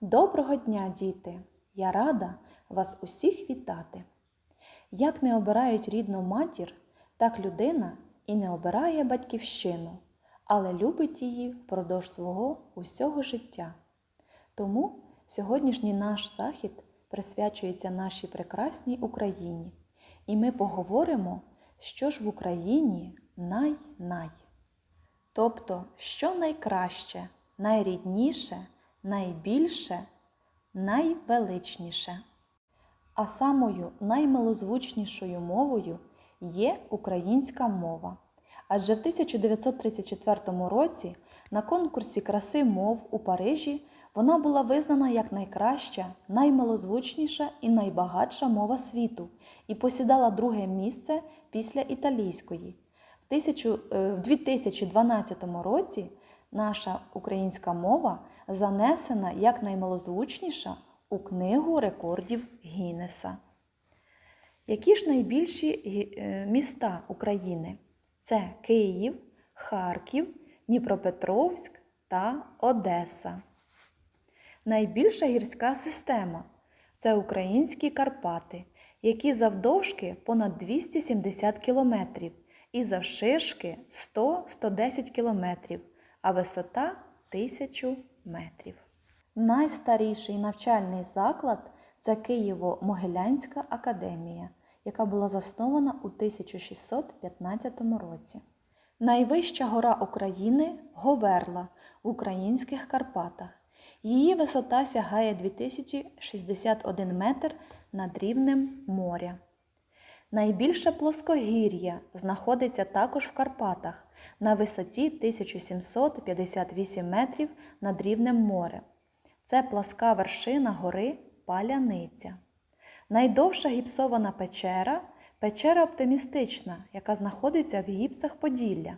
Доброго дня, діти! Я рада вас усіх вітати. Як не обирають рідну матір, так людина і не обирає батьківщину, але любить її впродовж свого усього життя. Тому сьогоднішній наш захід присвячується нашій прекрасній Україні, і ми поговоримо, що ж в Україні най-най. Тобто, що найкраще, найрідніше, найбільше, найвеличніше. А самою наймилозвучнішою мовою є українська мова. Адже в 1934 році на конкурсі краси мов у Парижі вона була визнана як найкраща, наймилозвучніша і найбагатша мова світу і посідала друге місце після італійської. В е, В 2012 році наша українська мова занесена як наймилозвучніша у книгу рекордів Гіннеса. Які ж найбільші е, міста України? Це Київ, Харків, Дніпропетровськ та Одеса. Найбільша гірська система це українські Карпати, які завдовжки понад 270 кілометрів і завширшки 100-110 кілометрів, а висота 1000 метрів. Найстаріший навчальний заклад це Києво-Могилянська академія, яка була заснована у 1615 році. Найвища гора України Говерла в українських Карпатах. Її висота сягає 2061 метр над рівнем моря. Найбільше плоскогір'я знаходиться також в Карпатах на висоті 1758 метрів над рівнем моря. Це пласка вершина гори Паляниця. Найдовша гіпсована печера печера оптимістична, яка знаходиться в гіпсах Поділля.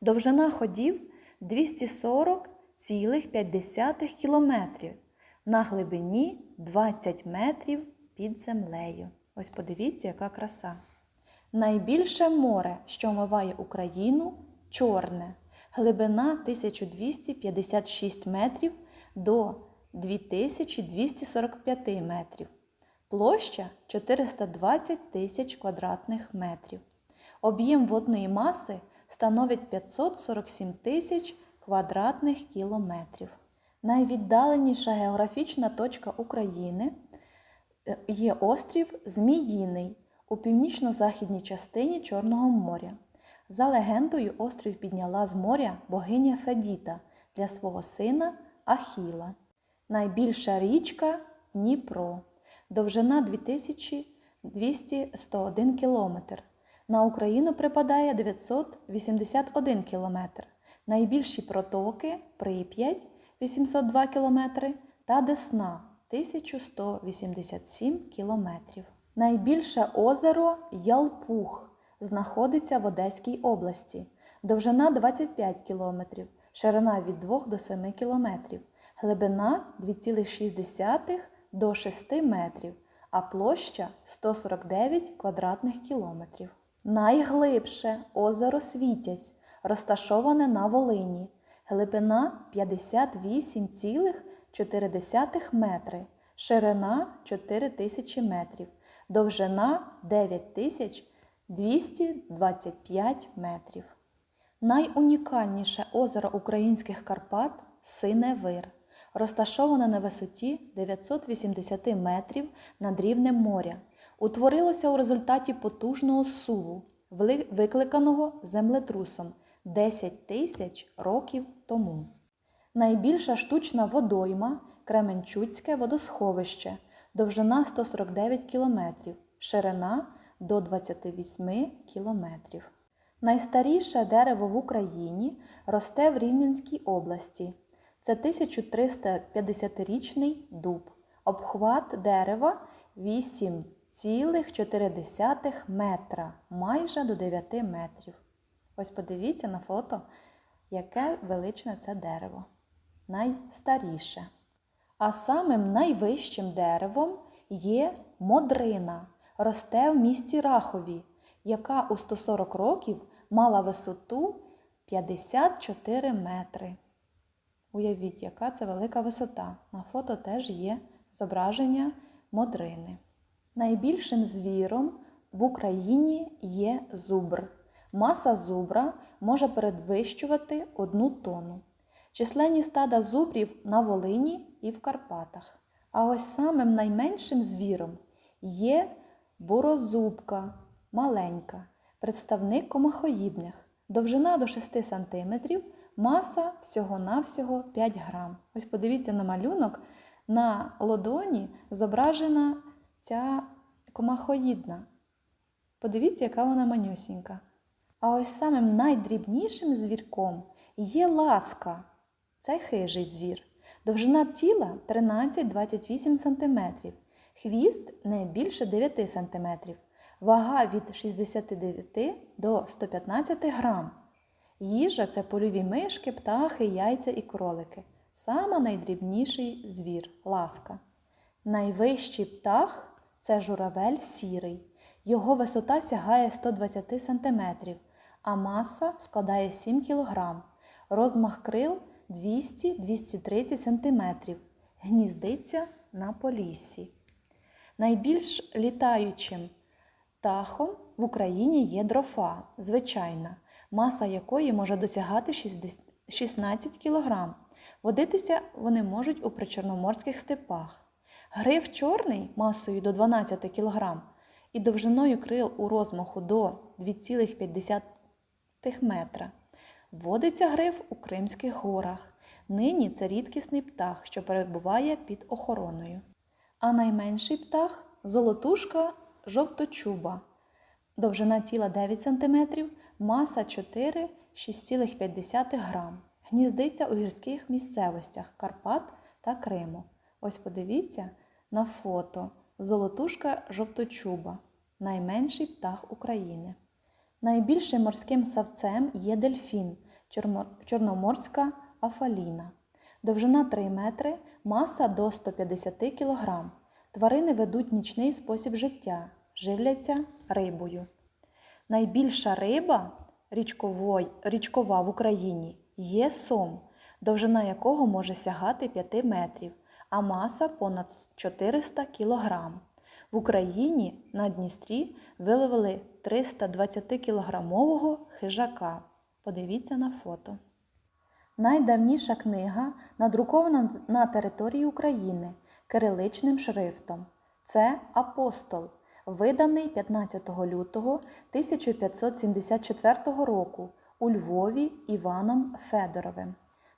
Довжина ходів 240,5 кілометрів, на глибині 20 метрів під землею. Ось подивіться, яка краса. Найбільше море, що омиває Україну, чорне, глибина 1256 метрів до 2245 метрів, площа 420 тисяч квадратних метрів. Об'єм водної маси становить 547 тисяч квадратних кілометрів. Найвіддаленіша географічна точка України є острів Зміїний у північно-західній частині Чорного моря. За легендою, острів підняла з моря богиня Федіта для свого сина Ахіла. Найбільша річка Дніпро, довжина 2201 км. На Україну припадає 981 км. Найбільші протоки Прип'ять 802 км та Десна 1187 км. Найбільше озеро Ялпух знаходиться в Одеській області. Довжина 25 км, ширина від 2 до 7 км, глибина 2,6 до 6 метрів, а площа 149 квадратних кілометрів. Найглибше озеро Світязь розташоване на Волині. Глибина 58,4 метри, ширина 4000 метрів, довжина 9225 метрів. Найунікальніше озеро українських Карпат Синевир, розташоване на висоті 980 метрів над рівнем моря. Утворилося у результаті потужного суву, викликаного землетрусом 10 тисяч років тому. Найбільша штучна водойма Кременчуцьке водосховище, довжина 149 км, ширина до 28 км. Найстаріше дерево в Україні росте в Рівненській області. Це 1350-річний дуб. Обхват дерева 8,4 метра, майже до 9 метрів. Ось подивіться на фото, яке величне це дерево. Найстаріше. А самим найвищим деревом є модрина, росте в місті Рахові, яка у 140 років мала висоту 54 метри. Уявіть, яка це велика висота. На фото теж є зображення модрини. Найбільшим звіром в Україні є зубр. Маса зубра може передвищувати одну тонну. Численні стада зубрів на Волині і в Карпатах. А ось самим найменшим звіром є борозубка, маленька, представник комахоїдних, довжина до 6 см, маса всього-навсього 5 грам. Ось подивіться на малюнок, на лодоні зображена ця комахоїдна. Подивіться, яка вона манюсінька. А ось самим найдрібнішим звірком є ласка. Це хижий звір. Довжина тіла 13-28 см, хвіст не більше 9 см, вага від 69 до 115 грам. Їжа це польові мишки, птахи, яйця і кролики. Сама найдрібніший звір ласка. Найвищий птах це журавель сірий. Його висота сягає 120 см, а маса складає 7 кг. Розмах крил 200-230 см. Гніздиться на поліссі. Найбільш літаючим птахом в Україні є дрофа, звичайна, маса якої може досягати 16 кг. Водитися вони можуть у причорноморських степах. Гриф чорний масою до 12 кг і довжиною крил у розмаху до 2,5 метра. Водиться гриф у Кримських горах. Нині це рідкісний птах, що перебуває під охороною. А найменший птах золотушка жовточуба. Довжина тіла 9 см, маса 4-6,5 грам. Гніздиться у гірських місцевостях Карпат та Криму. Ось подивіться на фото Золотушка жовточуба найменший птах України. Найбільшим морським савцем є дельфін чорноморська афаліна. Довжина 3 метри, маса до 150 кг. Тварини ведуть нічний спосіб життя, живляться рибою. Найбільша риба річковой, річкова в Україні є сом, довжина якого може сягати 5 метрів, а маса понад 400 кг. В Україні на Дністрі виловили 320-кілограмового хижака. Подивіться на фото. Найдавніша книга надрукована на території України кириличним шрифтом. Це Апостол, виданий 15 лютого 1574 року у Львові Іваном Федоровим.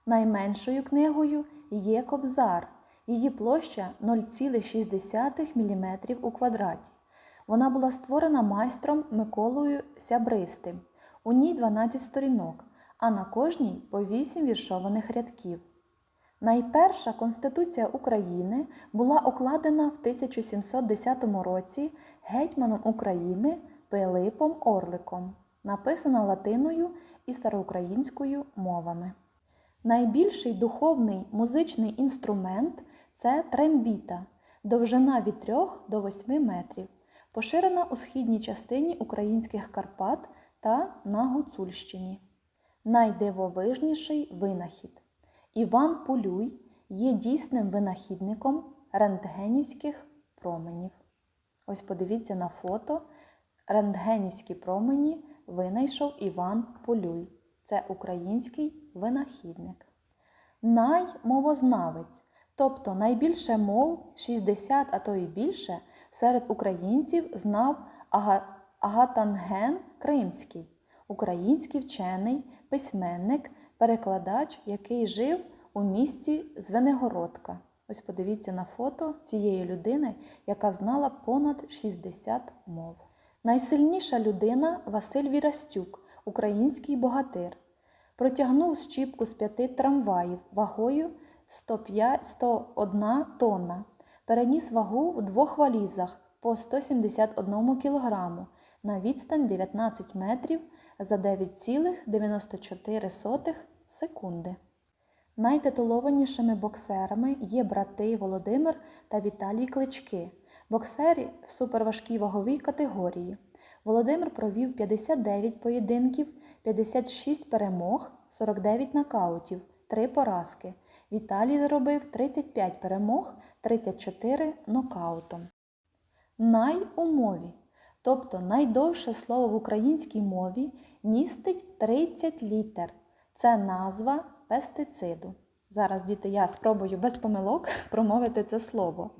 Найменшою книгою є Кобзар. Її площа 0,6 мм у квадраті. Вона була створена майстром Миколою Сябристим. У ній 12 сторінок, а на кожній по 8 віршованих рядків. Найперша Конституція України була укладена в 1710 році гетьманом України Пилипом Орликом, написана латиною і староукраїнською мовами. Найбільший духовний музичний інструмент це трембіта, довжина від 3 до 8 метрів, поширена у східній частині українських Карпат та на Гуцульщині. Найдивовижніший винахід. Іван Полюй є дійсним винахідником рентгенівських променів. Ось подивіться на фото. Рентгенівські промені винайшов Іван Полюй. Це український винахідник. Наймовознавець, тобто найбільше мов 60, а то і більше, серед українців знав Агатанген Кримський, український вчений, письменник, перекладач, який жив у місті Звенигородка. Ось подивіться на фото цієї людини, яка знала понад 60 мов. Найсильніша людина Василь Вірастюк, український богатир. Протягнув щіпку з п'яти трамваїв вагою 105, 101 тонна. Переніс вагу в двох валізах по 171 кг на відстань 19 метрів за 9,94 секунди. Найтитулованішими боксерами є брати Володимир та Віталій Клички, боксері в суперважкій ваговій категорії. Володимир провів 59 поєдинків, 56 перемог, 49 нокаутів, 3 поразки. Віталій зробив 35 перемог, 34 нокаутом. Най у мові, тобто найдовше слово в українській мові, містить 30 літер. Це назва пестициду. Зараз, діти, я спробую без помилок промовити це слово.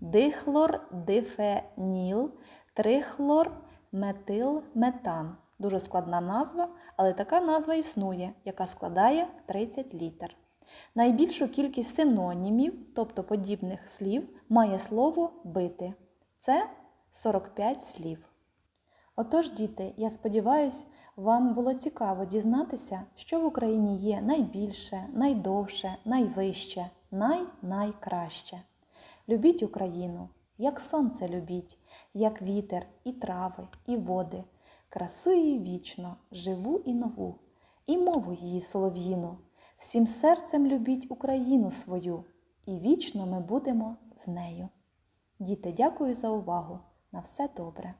Дихлордифеніл, трихлорметилметан. Дуже складна назва, але така назва існує, яка складає 30 літер. Найбільшу кількість синонімів, тобто подібних слів, має слово бити. Це 45 слів. Отож, діти, я сподіваюся, вам було цікаво дізнатися, що в Україні є найбільше, найдовше, найвище, най-найкраще. Любіть Україну, як сонце любіть, як вітер, і трави, і води, красу її вічно, живу і нову, і мову її солов'їну. Всім серцем любіть Україну свою, і вічно ми будемо з нею. Діти, дякую за увагу. На все добре.